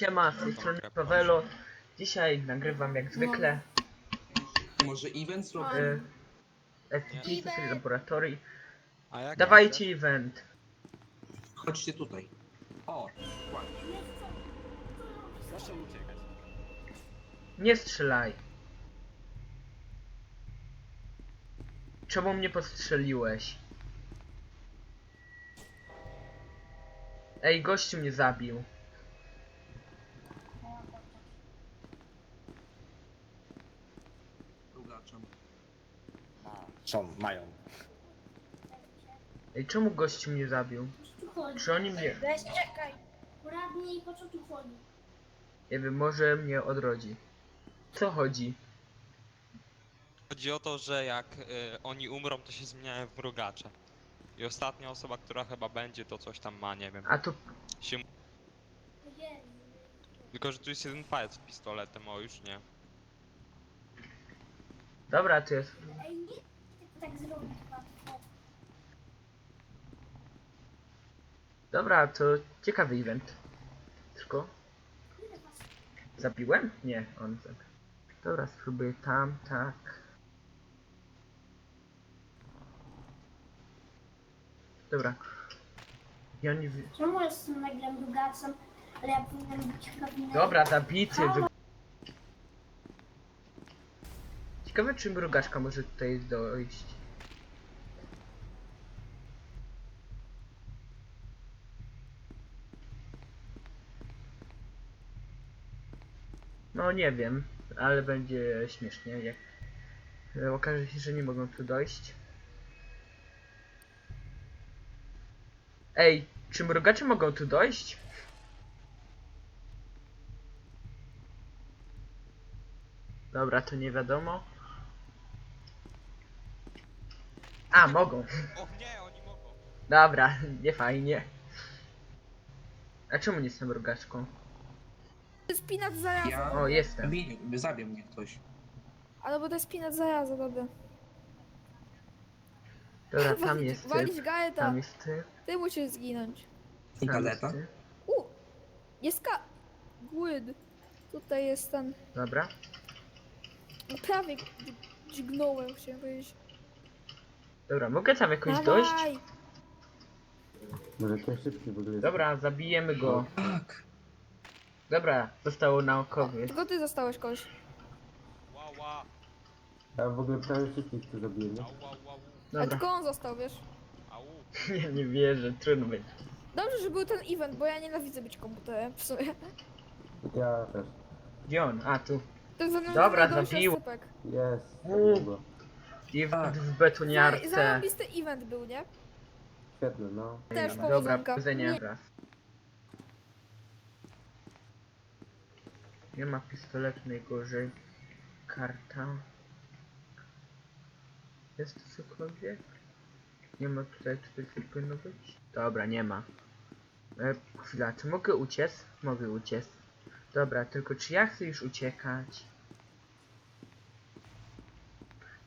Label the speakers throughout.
Speaker 1: Siema, z tej strony Pawelo. Dzisiaj nagrywam jak zwykle
Speaker 2: Może event zrobię?
Speaker 1: e, SCP Secret Laboratory.
Speaker 3: A jak
Speaker 1: Dawajcie event.
Speaker 2: Chodźcie tutaj. O, ładnie.
Speaker 1: Nie strzelaj. Czemu mnie postrzeliłeś? Ej, gościu mnie zabił.
Speaker 3: Co mają?
Speaker 1: Ej, czemu gościu mnie zabił?
Speaker 4: tu chodzi?
Speaker 1: Czy oni mnie...
Speaker 4: Weź czekaj. Poradnij, po co tu chodzi?
Speaker 1: Nie wiem, może mnie odrodzi. Co chodzi?
Speaker 5: Chodzi o to, że jak y, oni umrą, to się zmieniają w mrugacze. I ostatnia osoba, która chyba będzie, to coś tam ma, nie wiem.
Speaker 1: A to...
Speaker 5: Się... Tylko, że tu jest jeden palec z pistoletem, o już nie.
Speaker 1: Dobra, to jest...
Speaker 4: Ej, nie chcę tak zrobić, łatwo.
Speaker 1: Dobra, to ciekawy event. Tylko...
Speaker 4: Ile was?
Speaker 1: Zabiłem? Nie, on zabił. Dobra, spróbuję tam, tak. Dobra. I oni... wy-
Speaker 4: Czemu jestem nagle drugacem, ale ja powinienem być prawdziwym?
Speaker 1: Dobra, zabity. Wy... Ciekawe, czy mrugaczka może tutaj dojść. No nie wiem, ale będzie śmiesznie, jak okaże się, że nie mogą tu dojść. Ej, czy mrugacze mogą tu dojść? Dobra, to nie wiadomo. A, mogą.
Speaker 5: O nie, oni mogą!
Speaker 1: Dobra, nie fajnie. A czemu nie jestem mrugaczką?
Speaker 6: To jest pinat zajaza.
Speaker 2: Ja...
Speaker 1: O, jestem.
Speaker 2: Zabij, zabie mnie ktoś.
Speaker 6: A no bo to jest pinat zajaza, dobra.
Speaker 1: Dobra, tam jest typ.
Speaker 6: Walić gaeta.
Speaker 1: Tam jest typ.
Speaker 6: Ty musisz zginąć.
Speaker 2: I
Speaker 1: Tam jest
Speaker 2: galeta?
Speaker 1: typ.
Speaker 6: U! Jest ka... Głyd. Tutaj jest ten...
Speaker 1: Dobra.
Speaker 6: No prawie dź- dźgnąłem, chciałem powiedzieć.
Speaker 1: Dobra, mogę tam jakoś dojść?
Speaker 6: Dawaj!
Speaker 7: Może to szybki w ogóle jest.
Speaker 1: Dobra, zabijemy go.
Speaker 2: Tak.
Speaker 1: Dobra, zostało naukowy.
Speaker 6: Tylko ty zostałeś kogoś.
Speaker 7: Ja w ogóle prawie wszystkich tu zabiję, nie?
Speaker 5: au,
Speaker 6: A
Speaker 1: Dobra.
Speaker 6: tylko on został, wiesz?
Speaker 5: au.
Speaker 1: Nie, nie wierzę, trudno będzie.
Speaker 6: Dobrze, że był ten event, bo ja nienawidzę być komputerem w sumie.
Speaker 7: Ja też.
Speaker 1: Gdzie on? A, tu.
Speaker 6: To jest
Speaker 1: Dobra,
Speaker 6: najgorszy
Speaker 1: zabił.
Speaker 6: sypek.
Speaker 7: Jest.
Speaker 1: Event w
Speaker 6: Zaj-
Speaker 1: betoniarce.
Speaker 6: Zajebisty event był, nie?
Speaker 7: Świetny, no.
Speaker 6: Też
Speaker 1: Dobra,
Speaker 6: powodzonka.
Speaker 1: powodzenia
Speaker 6: Nie.
Speaker 1: raz. Nie ma pistoletu najgorzej. Karta. Jest tu cokolwiek? Nie ma tutaj, tutaj coś powinno być? Dobra, nie ma. E, chwila, czy mogę uciec? Mogę uciec. Dobra, tylko czy ja chcę już uciekać?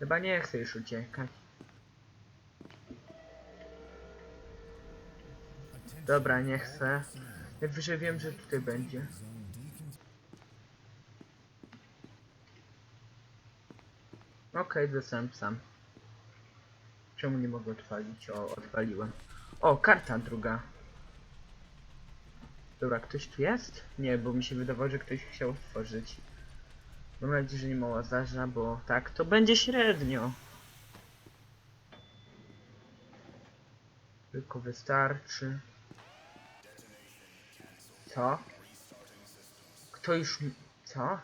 Speaker 1: Chyba nie chcę już uciekać. Dobra, nie chcę. Najwyżej wiem, że tutaj będzie. Okej, zostałem sam. Czemu nie mogę odpalić? O, odpaliłem. O, karta druga. Dobra, ktoś tu jest? Nie, bo mi się wydawało, że ktoś chciał otworzyć. Mam nadzieję, że nie ma łazarza, bo tak, to będzie średnio. Tylko wystarczy. Co? Kto już... Co?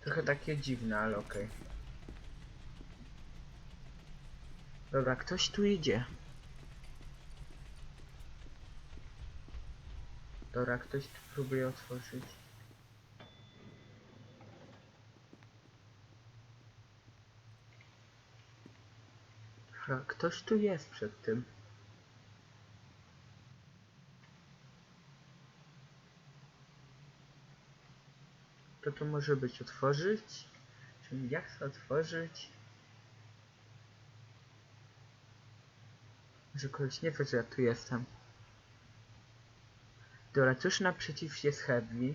Speaker 1: Trochę takie dziwne, ale okej. Dobra, ktoś tu idzie. Dobra, ktoś tu próbuje otworzyć. Ha, Ktoś tu jest przed tym. To to może być otworzyć? Czyli ja chcę otworzyć? Że kogoś nie wie, że ja tu jestem. Dobra, cóż naprzeciw jest Heavy?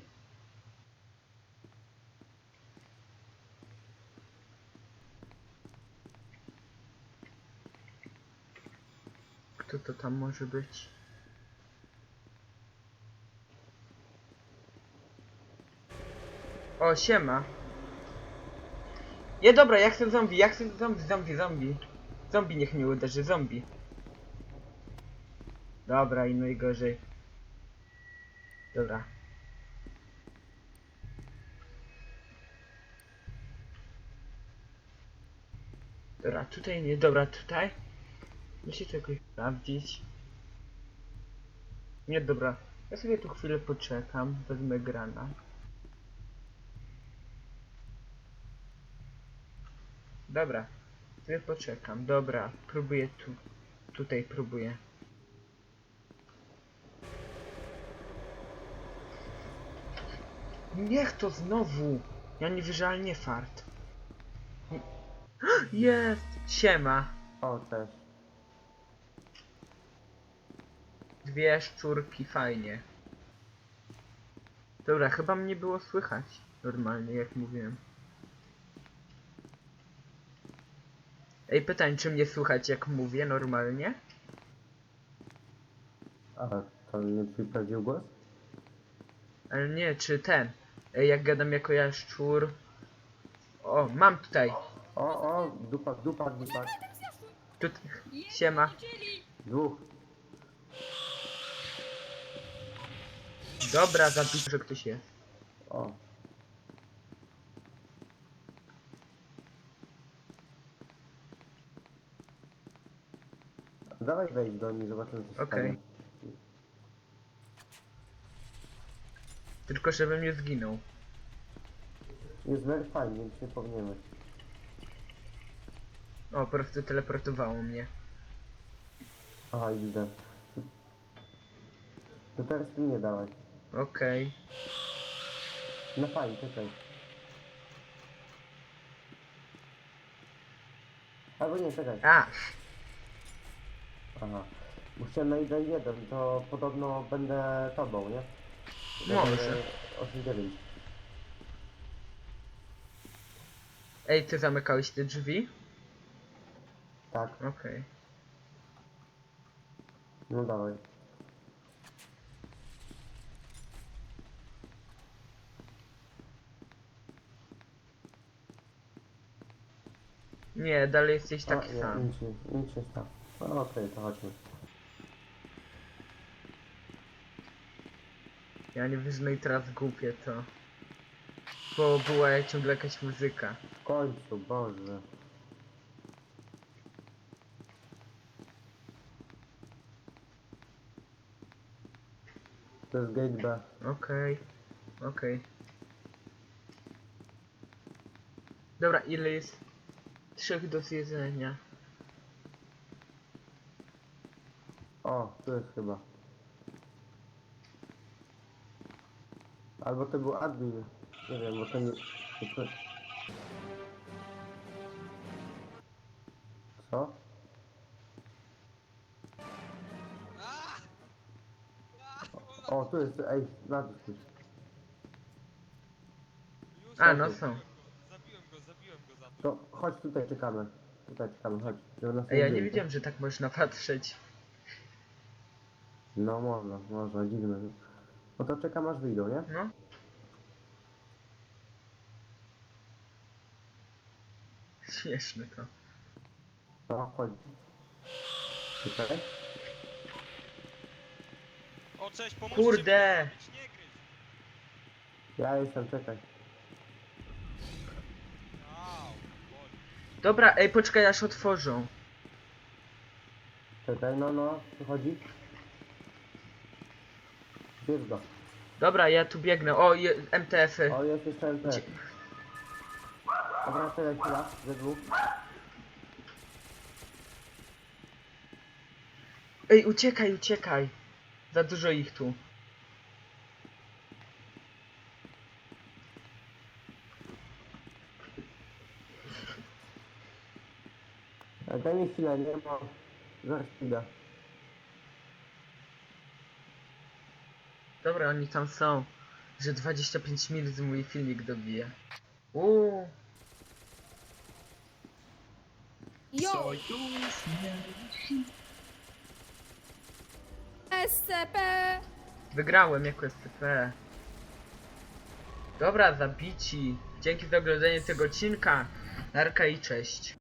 Speaker 1: Kto to tam może być? O, siema. Nie, dobra, ja chcę zombie, ja chcę zombie, zombie, zombie. Zombie niech mnie uderzy, zombie. Dobra, i najgorzej. Dobra. Dobra, tutaj nie, dobra, tutaj. Muszę to jakoś sprawdzić. Nie, dobra. Ja sobie tu chwilę poczekam, wezmę grana. Dobra, sobie poczekam. Dobra, próbuję tu. Tutaj próbuję. Niech to znowu! Ja nie wierzę, ale nie fart. Jest! Siema!
Speaker 7: O, cześć.
Speaker 1: Dwie szczurki, fajnie. Dobra, chyba mnie było słychać normalnie, jak mówiłem. Ej, pytań, czy mnie słychać, jak mówię normalnie?
Speaker 7: A, to nie twój prawdziwy głos?
Speaker 1: Ale nie, czy ten. Ej, jak gadam jako ja szczur. O, mam tutaj.
Speaker 7: O, o, dupak, dupak, dupak.
Speaker 1: Tu... Siema.
Speaker 7: Dwóch.
Speaker 1: Dobra, zapisz, że ktoś jest.
Speaker 7: O. Dawaj wejdź do nich, zobaczymy co się
Speaker 1: Okej.
Speaker 7: stanie.
Speaker 1: Tylko żebym nie zginął.
Speaker 7: Jest very fajnie, więc nie powinieneś.
Speaker 1: O, po prostu teleportowało mnie.
Speaker 7: Aha, i widzę. To teraz ty mnie dałeś.
Speaker 1: Okej.
Speaker 7: No fajnie, czekaj. Albo nie, czekaj.
Speaker 1: A,
Speaker 7: Aha. Bo chciałem na 1-1, to podobno będę tobą, nie?
Speaker 1: Może.
Speaker 7: 8-9.
Speaker 1: ej, ty zamykałeś te drzwi?
Speaker 7: Tak,
Speaker 1: Okej.
Speaker 7: no dawaj.
Speaker 1: Nie, dalej jesteś
Speaker 7: A,
Speaker 1: taki
Speaker 7: nie,
Speaker 1: sam.
Speaker 7: Nic, nie- nic nie stało. No okej, to chodźmy.
Speaker 1: Ja nie wyznaj teraz głupie to. Bo była ciągle jakaś muzyka.
Speaker 7: W końcu, Boże. To jest gate B.
Speaker 1: Okej. Okej. Dobra, ile jest? Trzech do zjedzenia.
Speaker 7: O, tu jest chyba. Albo to był admin. Nie wiem, bo. To... Co? O, tu jest, ej, na tu.
Speaker 1: A, no są.
Speaker 5: To
Speaker 7: chodź tutaj, czekamy. Tutaj czekamy, chodź. Żeby nas
Speaker 1: Ej, ja nie
Speaker 7: zdjęli.
Speaker 1: wiedziałem, że tak można patrzeć.
Speaker 7: No można, można, dziwne. No to czekam aż wyjdą, nie?
Speaker 1: No. Śmieszne to.
Speaker 7: No, chodź. Czekaj.
Speaker 5: O, cześć, pomóżcie
Speaker 1: Kurde!
Speaker 5: mi Nie gryź!
Speaker 7: Ja jestem, czekaj.
Speaker 5: Au, boli.
Speaker 1: Dobra, ej, poczekaj aż otworzą.
Speaker 7: Czekaj, no, no, tu chodzi. Bierz go.
Speaker 1: Dobra, ja tu biegnę. O, je, MTF-y.
Speaker 7: O, jest jeszcze MP.
Speaker 1: Gdzie-
Speaker 7: Dobra, czekaj chwila, ze dwóch.
Speaker 1: Ej, uciekaj, uciekaj. Za dużo ich tu.
Speaker 7: Daj mi chwilę, nie, bo zaraz idę.
Speaker 1: Dobra, oni tam są. Że 25 minut mój filmik dobije. Uuu.
Speaker 6: Jo!
Speaker 2: Sojusz
Speaker 6: SCP!
Speaker 1: Wygrałem jako SCP. Dobra, zabici. Dzięki za oglądanie tego odcinka. Narka i cześć.